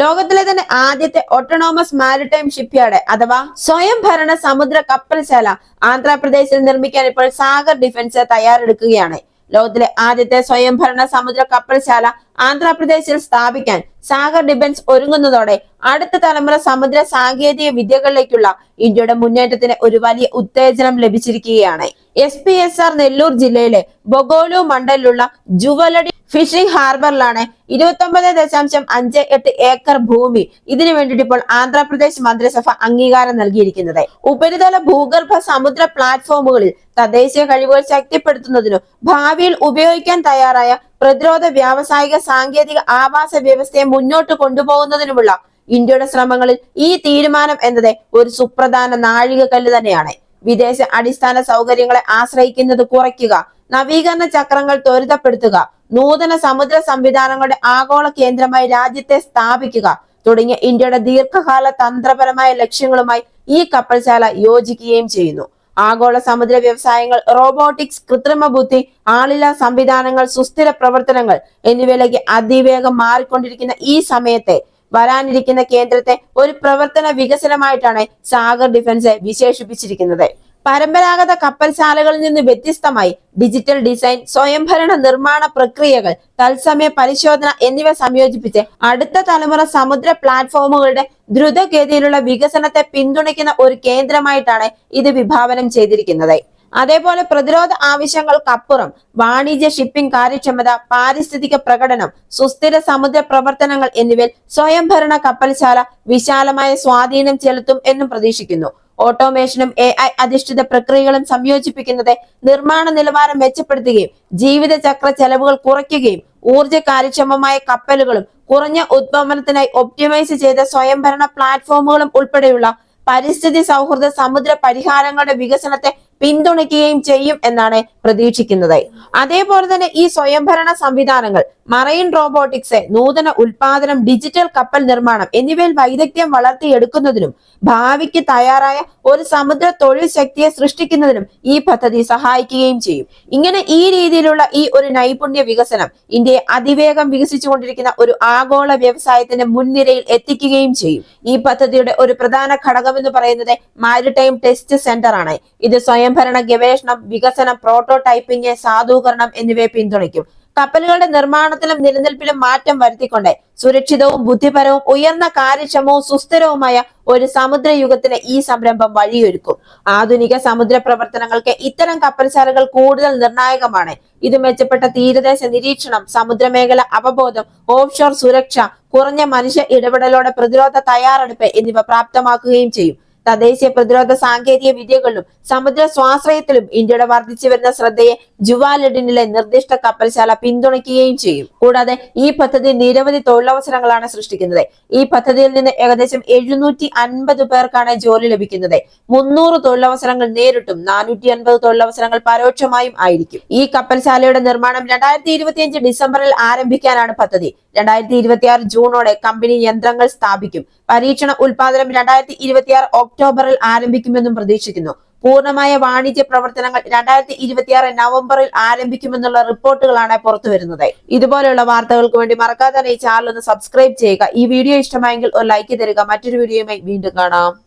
ലോകത്തിലെ തന്നെ ആദ്യത്തെ ഓട്ടോണോമസ് മാരിടൈം ഷിപ്പ്യാർഡ് അഥവാ സ്വയംഭരണ സമുദ്ര കപ്പൽശാല ആന്ധ്രാപ്രദേശിൽ നിർമ്മിക്കാൻ ഇപ്പോൾ സാഗർ ഡിഫൻസ് തയ്യാറെടുക്കുകയാണ്. ലോകത്തിലെ ആദ്യത്തെ സ്വയംഭരണ സമുദ്ര കപ്പൽശാല ആന്ധ്രാപ്രദേശിൽ സ്ഥാപിക്കാൻ സാഗർ ഡിഫൻസ് ഒരുങ്ങുന്നതോടെ അടുത്ത തലമുറ സമുദ്ര സാങ്കേതിക വിദ്യകളിലേക്കുള്ള ഇന്ത്യയുടെ മുന്നേറ്റത്തിന് ഒരു വലിയ ഉത്തേജനം ലഭിച്ചിരിക്കുകയാണ്. S P S R Nellore ജില്ലയിലെ ബൊഗോലു മണ്ഡലിലുള്ള ജുവലടി ഫിഷിംഗ് ഹാർബറിലാണ് ഇരുപത്തൊമ്പത് ദശാംശം അഞ്ച് എട്ട് ഏക്കർ ഭൂമി. ഇതിനു വേണ്ടിയിട്ട് ഇപ്പോൾ ആന്ധ്രാപ്രദേശ് മന്ത്രിസഭ അംഗീകാരം നൽകിയിരിക്കുന്നത്. ഉപരിതല ഭൂഗർഭ സമുദ്ര പ്ലാറ്റ്ഫോമുകളിൽ തദ്ദേശീയ കഴിവുകൾ ശക്തിപ്പെടുത്തുന്നതിനും ഭാവിയിൽ ഉപയോഗിക്കാൻ തയ്യാറായ പ്രതിരോധ വ്യാവസായിക സാങ്കേതിക ആവാസ വ്യവസ്ഥയെ മുന്നോട്ട് കൊണ്ടുപോകുന്നതിനുമുള്ള ഇന്ത്യയുടെ ശ്രമങ്ങളിൽ ഈ തീരുമാനം എന്നത് ഒരു സുപ്രധാന നാഴികക്കല്ല് തന്നെയാണ്. വിദേശ അടിസ്ഥാന സൗകര്യങ്ങളെ ആശ്രയിക്കുന്നത് കുറയ്ക്കുക. നവീകരണ ചക്രങ്ങൾ ത്വരിതപ്പെടുത്തുക. നൂതന സമുദ്ര സംവിധാനങ്ങളുടെ ആഗോള കേന്ദ്രമായി രാജ്യത്തെ സ്ഥാപിക്കുക. തുടങ്ങിയ ഇന്ത്യയുടെ ദീർഘകാല തന്ത്രപരമായ ലക്ഷ്യങ്ങളുമായി ഈ കപ്പൽശാല യോജിക്കുകയും ചെയ്യുന്നു. ആഗോള സമുദ്ര വ്യവസായങ്ങൾ റോബോട്ടിക്സ് കൃത്രിമ ബുദ്ധി ആളില സംവിധാനങ്ങൾ സുസ്ഥിര പ്രവർത്തനങ്ങൾ എന്നിവയിലേക്ക് അതിവേഗം മാറിക്കൊണ്ടിരിക്കുന്ന ഈ സമയത്തെ വരാനിരിക്കുന്ന കേന്ദ്രത്തെ ഒരു പ്രവർത്തന വികസനമായിട്ടാണ് സാഗർ ഡിഫൻസ് വിശേഷിപ്പിച്ചിരിക്കുന്നത്. പരമ്പരാഗത കപ്പൽശാലകളിൽ നിന്ന് വ്യത്യസ്തമായി ഡിജിറ്റൽ ഡിസൈൻ സ്വയംഭരണ നിർമ്മാണ പ്രക്രിയകൾ തത്സമയ പരിശോധന എന്നിവ സംയോജിപ്പിച്ച് അടുത്ത തലമുറ സമുദ്ര പ്ലാറ്റ്ഫോമുകളുടെ ദ്രുതഗതിയിലുള്ള വികസനത്തെ പിന്തുണയ്ക്കുന്ന ഒരു കേന്ദ്രമായിട്ടാണ് ഇത് വിഭാവനം ചെയ്തിരിക്കുന്നത്. അതേപോലെ പ്രതിരോധ ആവശ്യങ്ങൾക്കപ്പുറം വാണിജ്യ ഷിപ്പിംഗ് കാര്യക്ഷമത പാരിസ്ഥിതിക പ്രകടനം സുസ്ഥിര സമുദ്ര പ്രവർത്തനങ്ങൾ എന്നിവയിൽ സ്വയംഭരണ കപ്പൽശാല വിശാലമായ സ്വാധീനം ചെലുത്തും എന്നും പ്രതീക്ഷിക്കുന്നു. ഓട്ടോമേഷനും എ ഐ അധിഷ്ഠിത പ്രക്രിയകളും സംയോജിപ്പിക്കുന്നത് നിർമ്മാണ നിലവാരം മെച്ചപ്പെടുത്തുകയും ജീവിതചക്ര ചെലവുകൾ കുറയ്ക്കുകയും ഊർജ കാര്യക്ഷമമായ കപ്പലുകളും കുറഞ്ഞ ഉദ്വമനത്തിനായി ഒപ്റ്റിമൈസ് ചെയ്ത സ്വയംഭരണ പ്ലാറ്റ്ഫോമുകളും ഉൾപ്പെടെയുള്ള പരിസ്ഥിതി സൗഹൃദ സമുദ്ര പരിഹാരങ്ങളുടെ വികസനത്തെ പിന്തുണയ്ക്കുകയും ചെയ്യും എന്നാണ് പ്രതീക്ഷിക്കുന്നത്. അതേപോലെ തന്നെ ഈ സ്വയംഭരണ സംവിധാനങ്ങൾ മറൈൻ റോബോട്ടിക്സ് നൂതന ഉൽപാദനം ഡിജിറ്റൽ കപ്പൽ നിർമ്മാണം എന്നിവയിൽ വൈദഗ്ധ്യം വളർത്തിയെടുക്കുന്നതിനും ഭാവിക്ക് തയ്യാറായ ഒരു സമുദ്ര തൊഴിൽ ശക്തിയെ സൃഷ്ടിക്കുന്നതിനും ഈ പദ്ധതി സഹായിക്കുകയും ചെയ്യും. ഇങ്ങനെ ഈ രീതിയിലുള്ള ഈ ഒരു നൈപുണ്യ വികസനം ഇന്ത്യയെ അതിവേഗം വികസിച്ചുകൊണ്ടിരിക്കുന്ന ഒരു ആഗോള വ്യവസായത്തിന്റെ മുൻനിരയിൽ എത്തിക്കുകയും ചെയ്യും. ഈ പദ്ധതിയുടെ ഒരു പ്രധാന ഘടകം എന്ന് പറയുന്നത് മാരിടൈം ടെസ്റ്റ് സെന്റർ ആണ്. ഇത് സ്വയംഭരണ ഗവേഷണം വികസനം പ്രോട്ടോടൈപ്പിംഗ് സാധൂകരണം എന്നിവയെ പിന്തുണയ്ക്കും. കപ്പലുകളുടെ നിർമ്മാണത്തിലും നിലനിൽപ്പിലും മാറ്റം വരുത്തിക്കൊണ്ട് സുരക്ഷിതവും ബുദ്ധിപരവും ഉയർന്ന കാര്യക്ഷമവും സുസ്ഥിരവുമായ ഒരു സമുദ്രയുഗത്തിന് ഈ സംരംഭം വഴിയൊരുക്കും. ആധുനിക സമുദ്ര പ്രവർത്തനങ്ങൾക്ക് ഇത്തരം കപ്പൽശാലകൾ കൂടുതൽ നിർണായകമാണ്. ഇത് മെച്ചപ്പെട്ട തീരദേശ നിരീക്ഷണം സമുദ്രമേഖല അവബോധം ഓഫ്ഷോർ സുരക്ഷ കുറഞ്ഞ മനുഷ്യ ഇടപെടലോടെ പ്രതിരോധ തയ്യാറെടുപ്പ് എന്നിവ പ്രാപ്തമാക്കുകയും ചെയ്യും. തദ്ദേശീയ പ്രതിരോധ സാങ്കേതിക വിദ്യകളിലും സമുദ്ര സ്വാശ്രയത്തിലും ഇന്ത്യയുടെ വർദ്ധിച്ചു വരുന്ന ശ്രദ്ധയെ ജുവാലഡിനിലെ നിർദ്ദിഷ്ട കപ്പൽശാല പിന്തുണയ്ക്കുകയും ചെയ്യും. കൂടാതെ ഈ പദ്ധതി നിരവധി തൊഴിലവസരങ്ങളാണ് സൃഷ്ടിക്കുന്നത്. ഈ പദ്ധതിയിൽ നിന്ന് ഏകദേശം എഴുന്നൂറ്റി അൻപത് പേർക്കാണ് ജോലി ലഭിക്കുന്നത്. മുന്നൂറ് തൊഴിലവസരങ്ങൾ നേരിട്ടും നാനൂറ്റി അൻപത് തൊഴിലവസരങ്ങൾ പരോക്ഷമായും ആയിരിക്കും. ഈ കപ്പൽശാലയുടെ നിർമ്മാണം രണ്ടായിരത്തി ഇരുപത്തിയഞ്ച് ഡിസംബറിൽ ആരംഭിക്കാനാണ് പദ്ധതി. രണ്ടായിരത്തി ഇരുപത്തിയാറ് ജൂണോടെ കമ്പനി യന്ത്രങ്ങൾ സ്ഥാപിക്കും. പരീക്ഷണ ഉൽപാദനം രണ്ടായിരത്തി ഇരുപത്തിയാറ് ഒക്ടോബറിൽ ആരംഭിക്കുമെന്നും പ്രതീക്ഷിക്കുന്നു. പൂർണമായ വാണിജ്യ പ്രവർത്തനങ്ങൾ രണ്ടായിരത്തി ഇരുപത്തിയാറ് നവംബറിൽ ആരംഭിക്കുമെന്നുള്ള റിപ്പോർട്ടുകളാണ് പുറത്തു വരുന്നത് ഇതുപോലെയുള്ള വാർത്തകൾക്ക് വേണ്ടി മറക്കാതെ ഈ ചാനൽ ഒന്ന് സബ്സ്ക്രൈബ് ചെയ്യുക. ഈ വീഡിയോ ഇഷ്ടമായെങ്കിൽ ഒരു ലൈക്ക് തരിക. മറ്റൊരു വീഡിയോയുമായി വീണ്ടും കാണാം.